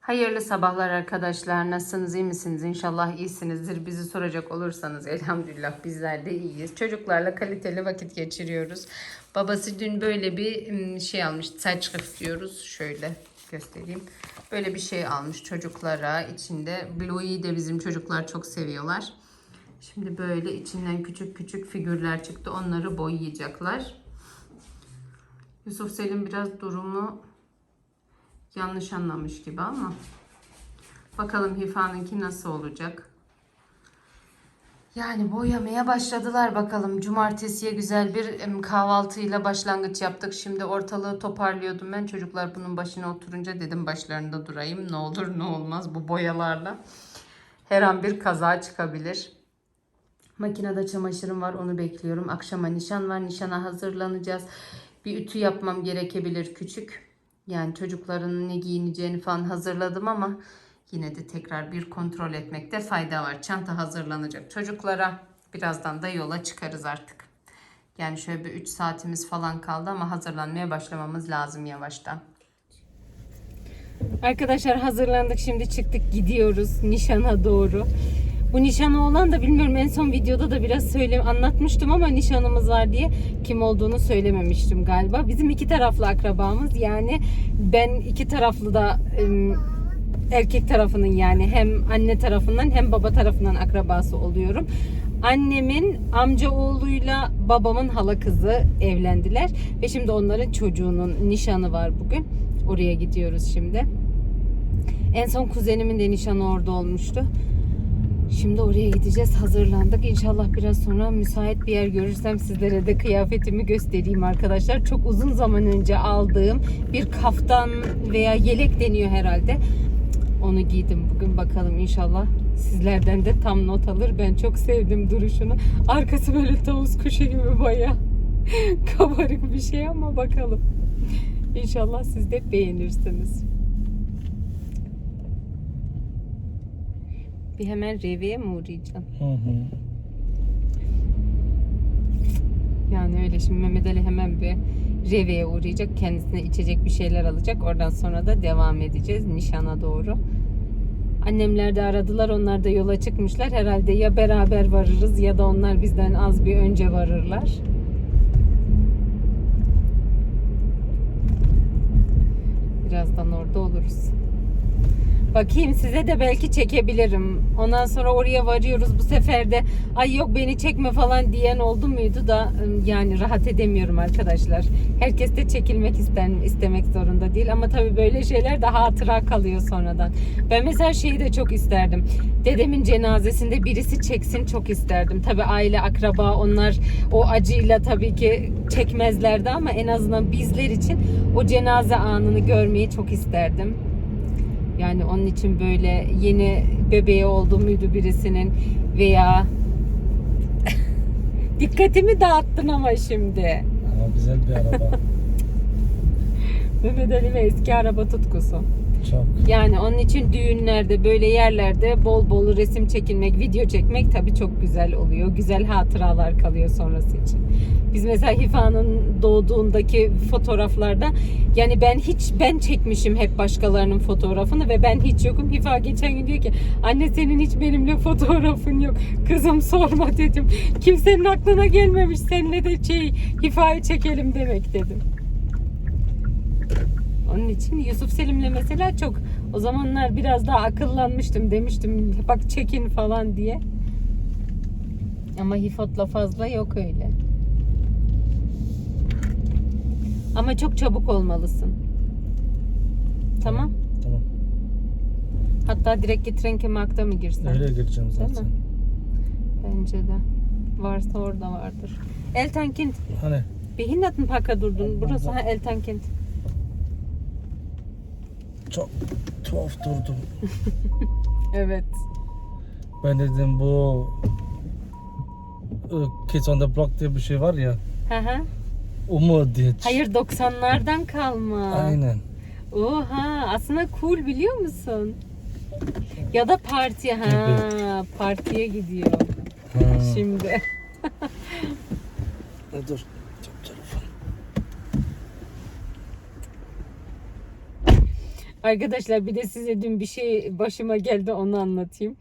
Hayırlı sabahlar arkadaşlar. Nasılsınız? iyi misiniz? İnşallah iyisinizdir. Bizi soracak olursanız elhamdülillah bizler de iyiyiz. Çocuklarla kaliteli vakit geçiriyoruz. Babası dün böyle bir şey almış. Saçkıf diyoruz. Şöyle göstereyim. Böyle bir şey almış çocuklara. İçinde Blue'yi de bizim çocuklar çok seviyorlar. Şimdi böyle içinden küçük küçük figürler çıktı. Onları boyayacaklar. Yusuf Selim biraz durumu yanlış anlamış gibi ama bakalım Hifa'nınki nasıl olacak. Yani boyamaya başladılar bakalım. Cumartesiye güzel bir kahvaltıyla başlangıç yaptık. Şimdi ortalığı toparlıyordum ben. Çocuklar bunun başına oturunca dedim başlarında durayım. Ne olur ne olmaz bu boyalarla. Her an bir kaza çıkabilir. Makinede çamaşırım var onu bekliyorum. Akşama nişan var. Nişana hazırlanacağız. Bir ütü yapmam gerekebilir küçük. Yani çocukların ne giyineceğini falan hazırladım ama yine de tekrar bir kontrol etmekte fayda var. Çanta hazırlanacak çocuklara. Birazdan da yola çıkarız artık. Yani şöyle bir 3 saatimiz falan kaldı ama hazırlanmaya başlamamız lazım yavaştan. Arkadaşlar hazırlandık şimdi çıktık gidiyoruz nişana doğru. Bu nişanı olan da bilmiyorum en son videoda da biraz söyle anlatmıştım ama nişanımız var diye kim olduğunu söylememiştim galiba. Bizim iki taraflı akrabamız yani ben iki taraflı da erkek tarafının yani hem anne tarafından hem baba tarafından akrabası oluyorum. Annemin amca oğluyla babamın hala kızı evlendiler ve şimdi onların çocuğunun nişanı var bugün. Oraya gidiyoruz şimdi. En son kuzenimin de nişanı orada olmuştu. Şimdi oraya gideceğiz. Hazırlandık. İnşallah biraz sonra müsait bir yer görürsem sizlere de kıyafetimi göstereyim arkadaşlar. Çok uzun zaman önce aldığım bir kaftan veya yelek deniyor herhalde. Onu giydim bugün bakalım inşallah sizlerden de tam not alır. Ben çok sevdim duruşunu. Arkası böyle tavus kuşu gibi baya kabarık bir şey ama bakalım. İnşallah siz de beğenirsiniz. Bir hemen Reve'ye mi uğrayacağım? Hı hı. Yani öyle şimdi Mehmet Ali hemen bir Reve'ye uğrayacak. Kendisine içecek bir şeyler alacak. Oradan sonra da devam edeceğiz nişana doğru. Annemler de aradılar. Onlar da yola çıkmışlar. Herhalde ya beraber varırız ya da onlar bizden az bir önce varırlar. Birazdan orada oluruz. Bakayım size de belki çekebilirim. Ondan sonra oraya varıyoruz. Bu sefer de ay yok beni çekme falan diyen oldu muydu da yani rahat edemiyorum arkadaşlar. Herkes de çekilmek ister, istemek zorunda değil ama tabii böyle şeyler de hatıra kalıyor sonradan. Ben mesela şeyi de çok isterdim. Dedemin cenazesinde birisi çeksin çok isterdim. Tabii aile, akraba onlar o acıyla tabii ki çekmezlerdi ama en azından bizler için o cenaze anını görmeyi çok isterdim. Yani onun için böyle yeni bebeği oldu muydu birisinin veya dikkatimi dağıttın ama şimdi. Ama güzel bir araba. Mehmet Ali ve eski araba tutkusu. Çok. Yani onun için düğünlerde böyle yerlerde bol bol resim çekilmek, video çekmek tabii çok güzel oluyor. Güzel hatıralar kalıyor sonrası için. Biz mesela Hifa'nın doğduğundaki fotoğraflarda yani ben hiç ben çekmişim hep başkalarının fotoğrafını ve ben hiç yokum. Hifa geçen gün diyor ki anne senin hiç benimle fotoğrafın yok. Kızım sorma dedim. Kimsenin aklına gelmemiş seninle de şey Hifa'yı çekelim demek dedim. Onun için Yusuf Selim'le mesela çok o zamanlar biraz daha akıllanmıştım demiştim bak çekin falan diye. Ama Hifot'la fazla yok öyle. Ama çok çabuk olmalısın. Tamam. Tamam. Hatta direkt getiren kemakta mı girsen? Öyle gireceğim Değil zaten. mi? Bence de. Varsa orada vardır. Eltenkint. Hani Bir hinatın parka durdun. Burası ha Eltenkint. çok tuhaf durdum. Evet. Ben dedim bu ı, Kids on the Block diye bir şey var ya. Hı hı. O mu diye. Hayır 90'lardan kalma. Aynen. Oha aslında cool biliyor musun? Ya da parti ha partiye gidiyor Ha. şimdi. E, dur. Arkadaşlar bir de size dün bir şey başıma geldi onu anlatayım.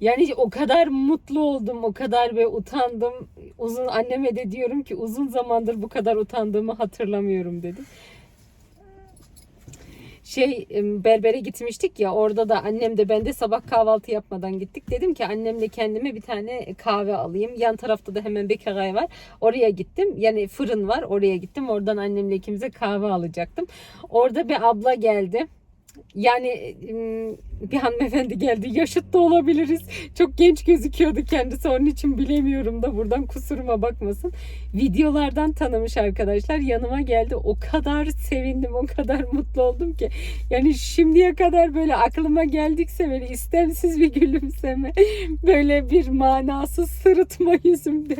Yani o kadar mutlu oldum, o kadar ve utandım. Uzun anneme de diyorum ki uzun zamandır bu kadar utandığımı hatırlamıyorum dedim. Şey berbere gitmiştik ya orada da annem de ben de sabah kahvaltı yapmadan gittik. Dedim ki annemle kendime bir tane kahve alayım. Yan tarafta da hemen Bekagay var. Oraya gittim. Yani fırın var. Oraya gittim. Oradan annemle ikimize kahve alacaktım. Orada bir abla geldi. Yani bir hanımefendi geldi. Yaşıt da olabiliriz. Çok genç gözüküyordu kendisi. Onun için bilemiyorum da buradan kusuruma bakmasın. Videolardan tanımış arkadaşlar. Yanıma geldi. O kadar sevindim. O kadar mutlu oldum ki. Yani şimdiye kadar böyle aklıma geldikse böyle istemsiz bir gülümseme. Böyle bir manasız sırıtma yüzümde.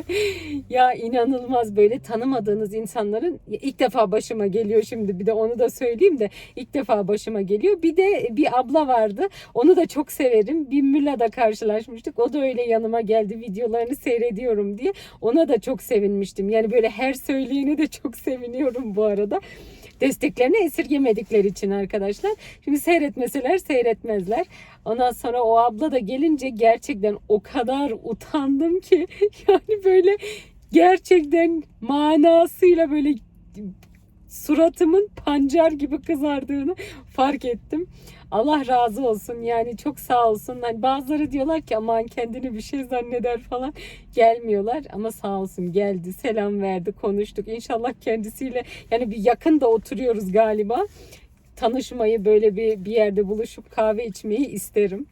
Ya inanılmaz böyle tanımadığınız insanların ilk defa başıma geliyor şimdi. Bir de onu da söyleyeyim de ilk defa başıma geliyor. Bir de bir abla vardı. Onu da çok severim. Bir Mülla'da karşılaşmıştık. O da öyle yanıma geldi. Videolarını seyrediyorum diye. Ona da çok sevinmiştim. Yani böyle her söyleyeni de çok seviniyorum bu arada. Desteklerini esirgemedikleri için arkadaşlar. Şimdi seyretmeseler seyretmezler. Ondan sonra o abla da gelince gerçekten o kadar utandım ki yani böyle gerçekten manasıyla böyle suratımın pancar gibi kızardığını fark ettim. Allah razı olsun yani çok sağ olsun. Hani bazıları diyorlar ki aman kendini bir şey zanneder falan gelmiyorlar ama sağ olsun geldi selam verdi konuştuk. İnşallah kendisiyle yani bir yakın da oturuyoruz galiba. Tanışmayı böyle bir, bir yerde buluşup kahve içmeyi isterim.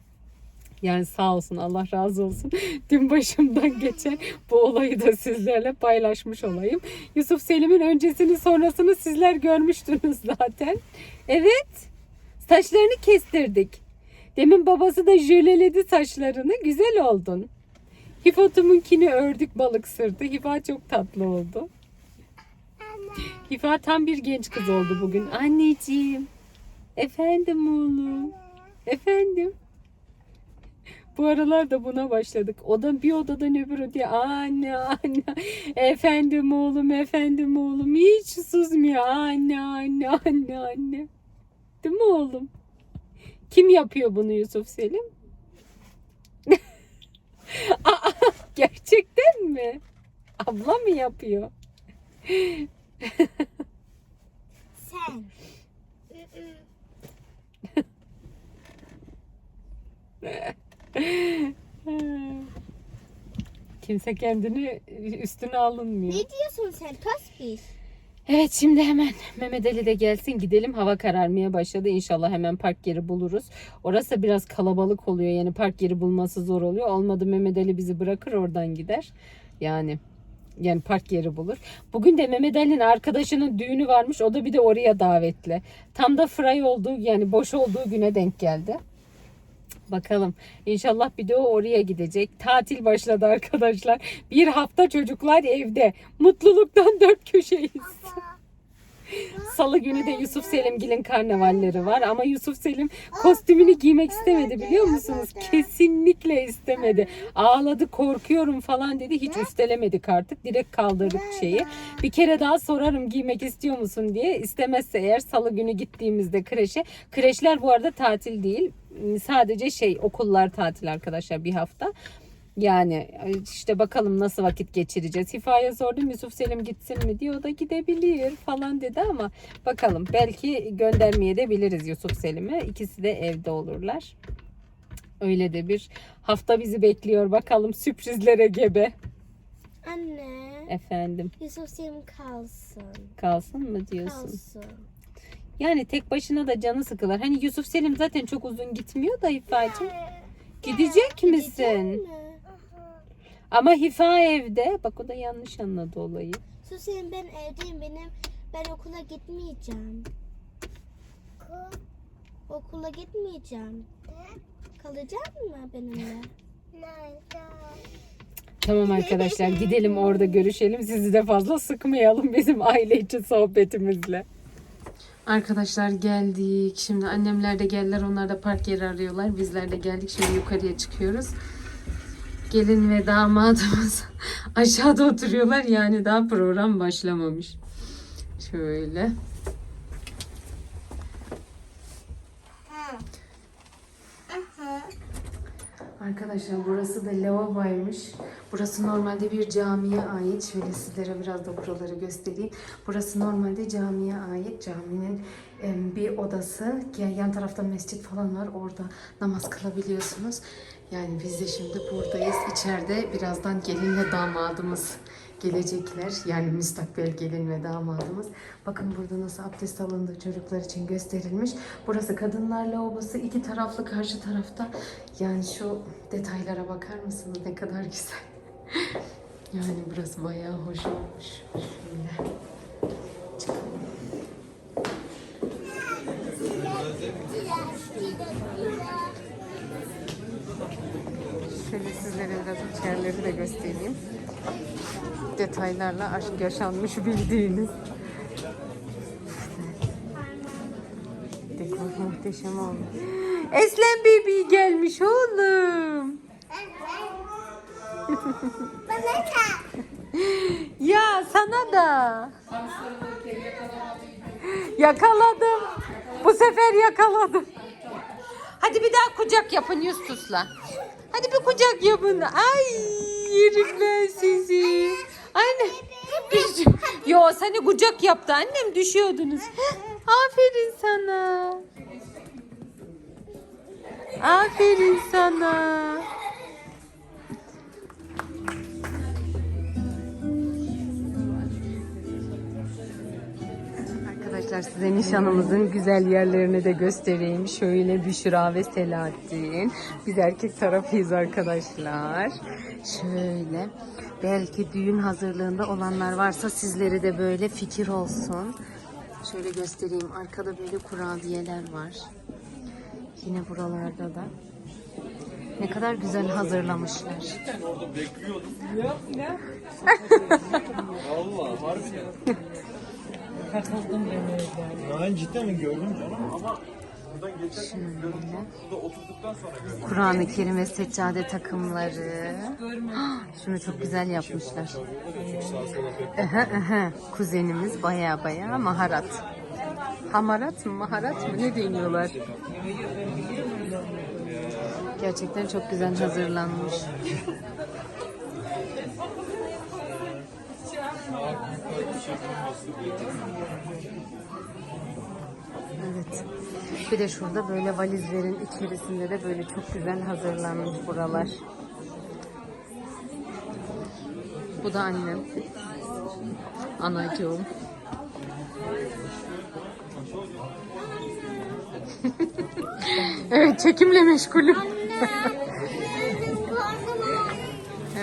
Yani sağ olsun Allah razı olsun. Dün başımdan geçen bu olayı da sizlerle paylaşmış olayım. Yusuf Selim'in öncesini sonrasını sizler görmüştünüz zaten. Evet. Saçlarını kestirdik. Demin babası da jöleledi saçlarını. Güzel oldun. Hifat'ımınkini ördük balık sırtı. Hifa çok tatlı oldu. Hifa tam bir genç kız oldu bugün. Anneciğim. Efendim oğlum. Efendim. Bu aralar da buna başladık. Oda bir odadan öbür odaya anne anne efendim oğlum efendim oğlum hiç susmuyor anne anne anne anne. Değil mi oğlum? Kim yapıyor bunu Yusuf Selim? Aa, gerçekten mi? Abla mı yapıyor? Sen. Kimse kendini üstüne alınmıyor. Ne diyorsun sen Tasbih? Evet şimdi hemen Mehmet Ali de gelsin gidelim. Hava kararmaya başladı. İnşallah hemen park yeri buluruz. Orası biraz kalabalık oluyor. Yani park yeri bulması zor oluyor. Olmadı Mehmet Ali bizi bırakır oradan gider. Yani yani park yeri bulur. Bugün de Mehmet Ali'nin arkadaşının düğünü varmış. O da bir de oraya davetli. Tam da fray olduğu yani boş olduğu güne denk geldi. Bakalım. İnşallah bir de o oraya gidecek. Tatil başladı arkadaşlar. Bir hafta çocuklar evde. Mutluluktan dört köşeyiz. Salı günü de Yusuf Selimgil'in karnevalleri var ama Yusuf Selim kostümünü giymek istemedi biliyor musunuz? Kesinlikle istemedi. Ağladı korkuyorum falan dedi. Hiç üstelemedik artık. Direkt kaldırdık şeyi. Bir kere daha sorarım giymek istiyor musun diye. İstemezse eğer salı günü gittiğimizde kreşe. Kreşler bu arada tatil değil. Sadece şey okullar tatil arkadaşlar bir hafta. Yani işte bakalım nasıl vakit geçireceğiz. Hifa'ya sordum Yusuf Selim gitsin mi diyor. O da gidebilir falan dedi ama bakalım belki göndermeye de biliriz Yusuf Selim'i. İkisi de evde olurlar. Öyle de bir hafta bizi bekliyor. Bakalım sürprizlere gebe. Anne. Efendim Yusuf Selim kalsın. kalsın mı diyorsun? Kalsın. Yani tek başına da canı sıkılır. Hani Yusuf Selim zaten çok uzun gitmiyor da Hifa'cığım. Gidecek misin? mi? Ama Hifa evde. Bak o da yanlış anladı olayı. Selim ben evdeyim. Benim ben okula gitmeyeceğim. Okula gitmeyeceğim. Kalacak mı benimle? Tamam arkadaşlar gidelim orada görüşelim. Sizi de fazla sıkmayalım bizim aile içi sohbetimizle. Arkadaşlar geldik. Şimdi annemler de geldiler. Onlar da park yeri arıyorlar. Bizler de geldik. Şimdi yukarıya çıkıyoruz. Gelin ve damadımız aşağıda oturuyorlar. Yani daha program başlamamış. Şöyle. Arkadaşlar burası da lavaboymuş. Burası normalde bir camiye ait. Şöyle sizlere biraz da buraları göstereyim. Burası normalde camiye ait. Caminin bir odası. Ya- Yan tarafta mescit falan var. Orada namaz kılabiliyorsunuz. Yani biz de şimdi buradayız. İçeride birazdan gelin ve damadımız gelecekler. Yani müstakbel gelin ve damadımız. Bakın burada nasıl abdest alındığı çocuklar için gösterilmiş. Burası kadınlar lavabosu. iki taraflı karşı tarafta. Yani şu detaylara bakar mısınız? Ne kadar güzel. Yani burası bayağı hoş olmuş. Şöyle. Çıkalım. Şöyle sizlere biraz içerileri de göstereyim. Detaylarla aşk yaşanmış bildiğiniz. Dekor muhteşem olmuş. Eslem bebi gelmiş oğlum. Ya sana da. Yakaladım. Bu sefer yakaladım. Hadi bir daha kucak yapın Yustus'la. Hadi bir kucak yapın. Ay yerim ben sizi. Anne. Düş- Yo seni kucak yaptı annem düşüyordunuz. Aferin sana. Aferin sana. Arkadaşlar size nişanımızın güzel yerlerini de göstereyim. Şöyle Büşra ve Selahattin. Biz erkek tarafıyız arkadaşlar. Şöyle. Belki düğün hazırlığında olanlar varsa sizlere de böyle fikir olsun. Şöyle göstereyim. Arkada böyle kurabiyeler var. Yine buralarda da. Ne kadar güzel hazırlamışlar. Ben cidden mi gördüm canım ama buradan geçerken gördüm. Burada oturduktan sonra gördüm. Kur'an-ı Kerim ve seccade takımları. Şunu çok güzel yapmışlar. Aha. Kuzenimiz baya baya maharat. Hamarat mı maharat mı ne deniyorlar? Gerçekten çok güzel hazırlanmış. Evet. Bir de şurada böyle valizlerin içerisinde de böyle çok güzel hazırlanmış buralar. Bu da annem. Anacığım. evet çekimle meşgulüm.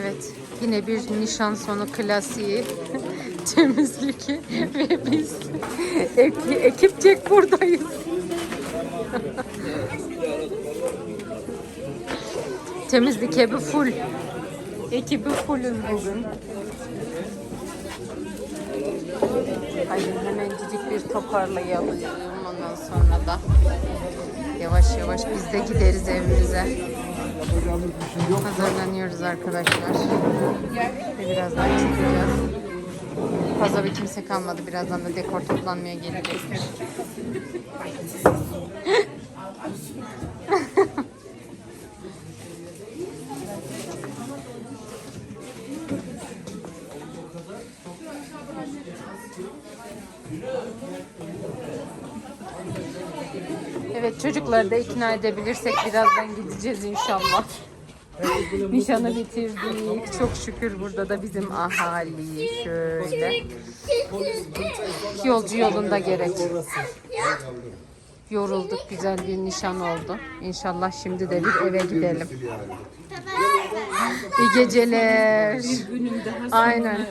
evet yine bir nişan sonu klasiği temizlik ve biz ek- ekipçek buradayız. Temizlik ekibi full. Ekibi fullüz bugün. Hadi hemencik bir toparlayalım ondan sonra da yavaş yavaş biz de gideriz evimize. Hazırlanıyoruz arkadaşlar. Ve birazdan çıkacağız. Fazla bir kimse kalmadı. Birazdan da dekor toplanmaya gelecektir. Evet çocukları da ikna edebilirsek birazdan gideceğiz inşallah. Nişanı bitirdik. Çok şükür burada da bizim ahali şöyle. Yolcu yolunda gerek. Yorulduk. Güzel bir nişan oldu. İnşallah şimdi de bir eve gidelim. İyi geceler. Aynen.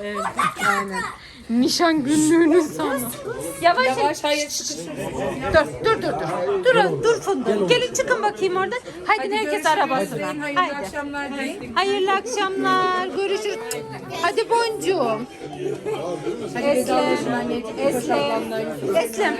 Aynen. Nişan günlüğünün sonu. Yavaş yavaş hayır Dur dur dur dur. Dur dur fındık. Gelin çıkın bakayım oradan. Haydi, herkes arabasına. Hayırlı Haydi. akşamlar deyin. Hayırlı akşamlar. Görüşürüz. Hadi boncuğum. Eslem. Eslem. Eslem.